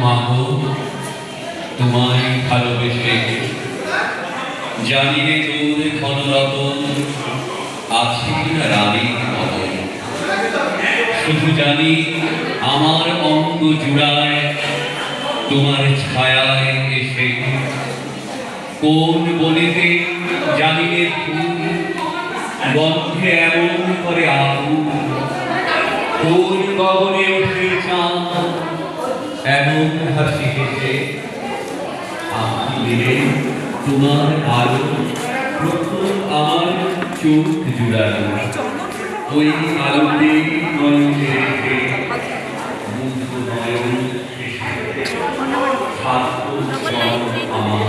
মাগো তোমায় ভালোবেসে জানি তোর ঘনরতন আছে রানীর মতন শুধু জানি আমার অঙ্গ জুড়ায়, তোমার ছায়ায় এসে কোন বনেতে জানি রে ফুল বন্ধে এমন করে আগুন। কোন গগনে ওঠে চাঁদ এমন হাসি হেসে আপনি দিলে তোমার আলো প্রথম আমার চোখ জুড়ালো। ওই আলোতে নয়নে রেখে মুগ্ধ নয়ন আমার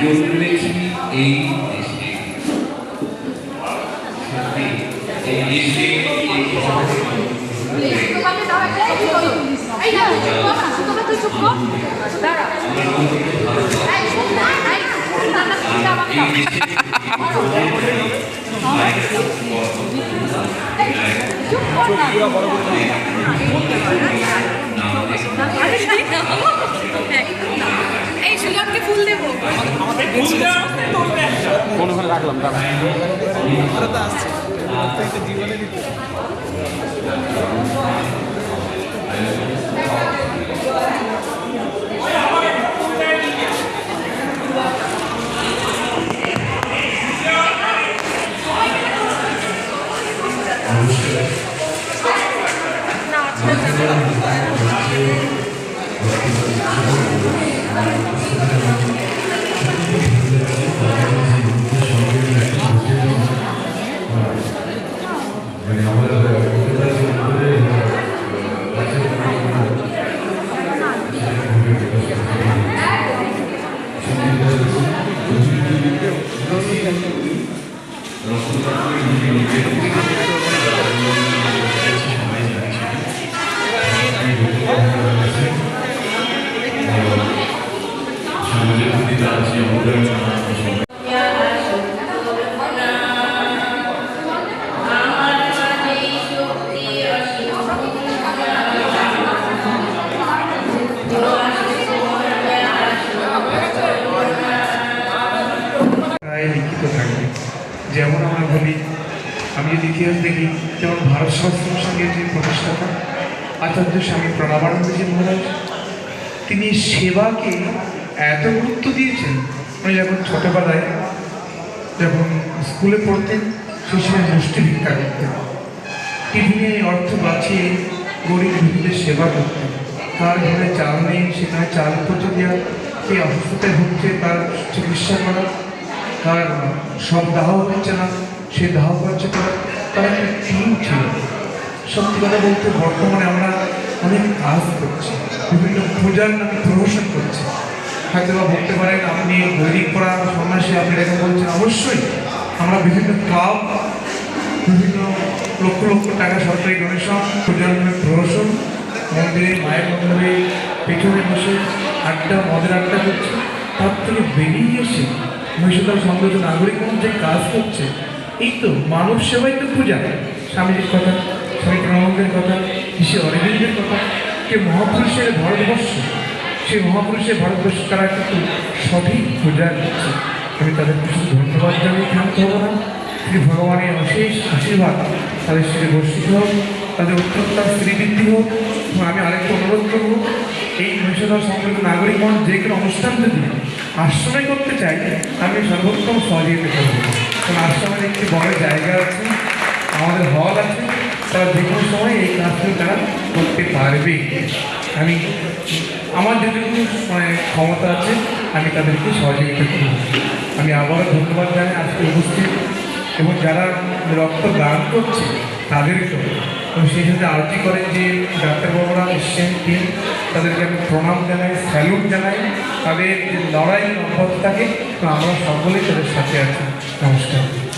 জন্মেছি এই দেশে। এই দেশে এই সুলভকে ফুল দেবো। ফোন ওখানে রাখলাম? দাঁড়া। আসছে জীবনে ইতিহাস দেখি, যেমন ভারত শাস্ত্র সঙ্গীতের প্রতিষ্ঠাতা আচার্য স্বামী প্রণবানন্দজি মহারাজ, তিনি সেবাকে এত গুরুত্ব দিয়েছেন। উনি যখন ছোটবেলায় যখন স্কুলে পড়তেন, সেই সময় মুষ্টি ভিক্ষা করতেন। টিফিনে অর্থ বাঁচিয়ে গরিব রোগীদের সেবা করতেন। তার ঘরে চাল নেই সেখানে চাল পৌঁছে দেওয়া কে অসুস্থতায় ভুগছে, তার চিকিৎসা করা তার সব দাহ হচ্ছে না, সে দাহ কার্য করা তার একটা টিম ছিল। সত্যি কথা বলতে বর্তমানে আমরা অনেক কাজ করছি। বিভিন্ন পূজার নামে প্রমোশন করছি। হয়তো বা বলতে পারেন, আপনি বৈদিক পড়া সন্ন্যাসী, আপনি এরকম বলছেন অবশ্যই আমরা বিভিন্ন ক্লাব বিভিন্ন লক্ষ লক্ষ টাকা সরকারি ডোনেশন পূজার নামে প্রহসন মন্দিরে, মায়ের মন্দিরে, পেছনে বসে আড্ডা, মদের আড্ডা করছে। তার থেকে বেরিয়ে এসে মহিষাদল সংগত নাগরিক যে কাজ করছে এই তো মানব সেবাই তো পূজা। স্বামীজির কথা, স্বামী প্রণবের কথা, ঋষি অরবিন্দের কথা, কে মহাপুরুষের ভারতবর্ষ, সেই মহাপুরুষের ভারতবর্ষ তারা কিন্তু সঠিক পূজা করছে। আমি তাদেরকে শুধু ধন্যবাদ জানিয়ে ক্ষান্ত হব না। শ্রী ভগবানের অশেষ আশীর্বাদ তাদের সাথে বর্ষিত হোক, তাদের উত্তরতার শ্রীবৃদ্ধি হোক। এবং আমি আরেকটু অনুরোধ করব, এই মহিষাদল সংক্রান্ত নাগরিক মন যে কোনো অনুষ্ঠান যদি আশ্রমে করতে চাই আমি সর্বোত্তম সহযোগিতা করব। আশ্রমের একটি বড় জায়গা আছে, আমাদের হল আছে। তারা যে কোনো সময় এই কাজগুলো তারা করতে পারবে। আমি, আমার যেটুকু মানে ক্ষমতা আছে, আমি তাদেরকে সহযোগিতা করব। আমি আবারও ধন্যবাদ জানাই আজকে উপস্থিত। এবং যারা রক্ত দান করছে তাদেরকে এবং সেই সাথে আরতি করেন যে ডাক্তারবাবুরা এসছেন টিম তাদেরকে আমি প্রণাম জানাই, স্যালুট জানাই। তাদের লড়াই অব্যাহত থাকে তো আমরা সকলেই তাদের সাথে আছি। Namaskar.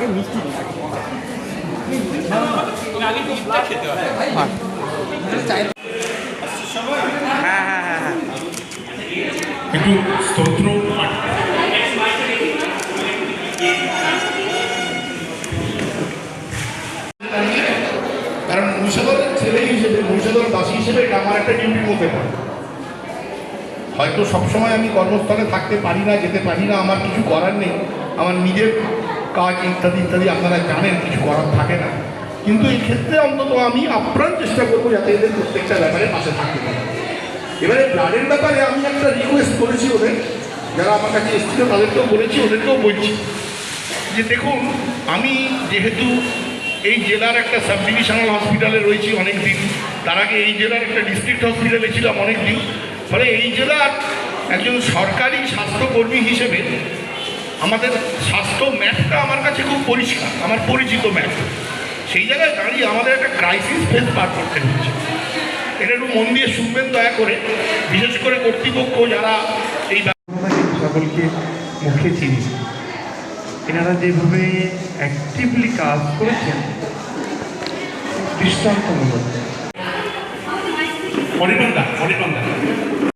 আগে মিষ্টি দিন আগে হ্যাঁ হ্যাঁ হ্যাঁ হ্যাঁ। একটু স্তোত্র কারণ মহিষাদলের ছেলে হিসেবে মহিষাদল দাসী হিসেবে এটা আমার একটা ডিউটির মধ্যে পড়ে হয়তো সবসময় আমি কর্মস্থলে থাকতে পারি না যেতে পারি না আমার কিছু করার নেই। আমার নিজের কাজ ইত্যাদি ইত্যাদি, আপনারা জানেন, কিছু করার থাকে না। কিন্তু এই ক্ষেত্রে অন্তত আমি আপ্রাণ চেষ্টা করব যাতে এদের প্রত্যেকটা ব্যাপারে পাশে থাকতে পারি। এবারে ব্লাডের ব্যাপারে আমি একটা রিকোয়েস্ট করেছি ওদের। যারা আমার কাছে এসেছিল, তাদেরকেও বলেছি, ওদেরকেও বলছি যে দেখুন, আমি যেহেতু এই জেলার একটা সাব ডিভিশনাল হসপিটালে রয়েছি অনেক দিন তার আগে এই জেলার একটা ডিস্ট্রিক্ট হসপিটালে ছিলাম অনেক দিন ফলে এই জেলার একজন সরকারি স্বাস্থ্যকর্মী হিসেবে আমাদের স্বাস্থ্য ম্যাথটা আমার কাছে খুব পরিষ্কার আমার পরিচিত ম্যাথ সেই জায়গায় দাঁড়িয়ে আমাদের একটা ক্রাইসিস ফেস পার করতে হচ্ছে। এটা একটু মন দিয়ে শুনবেন দয়া করে। বিশেষ করে কর্তৃপক্ষ যারা এই সকলকে মুখে চিনি। এনারা যেভাবে অ্যাক্টিভলি কাজ করেছেন দৃষ্টান্তমূলক। পরিমাণ দা।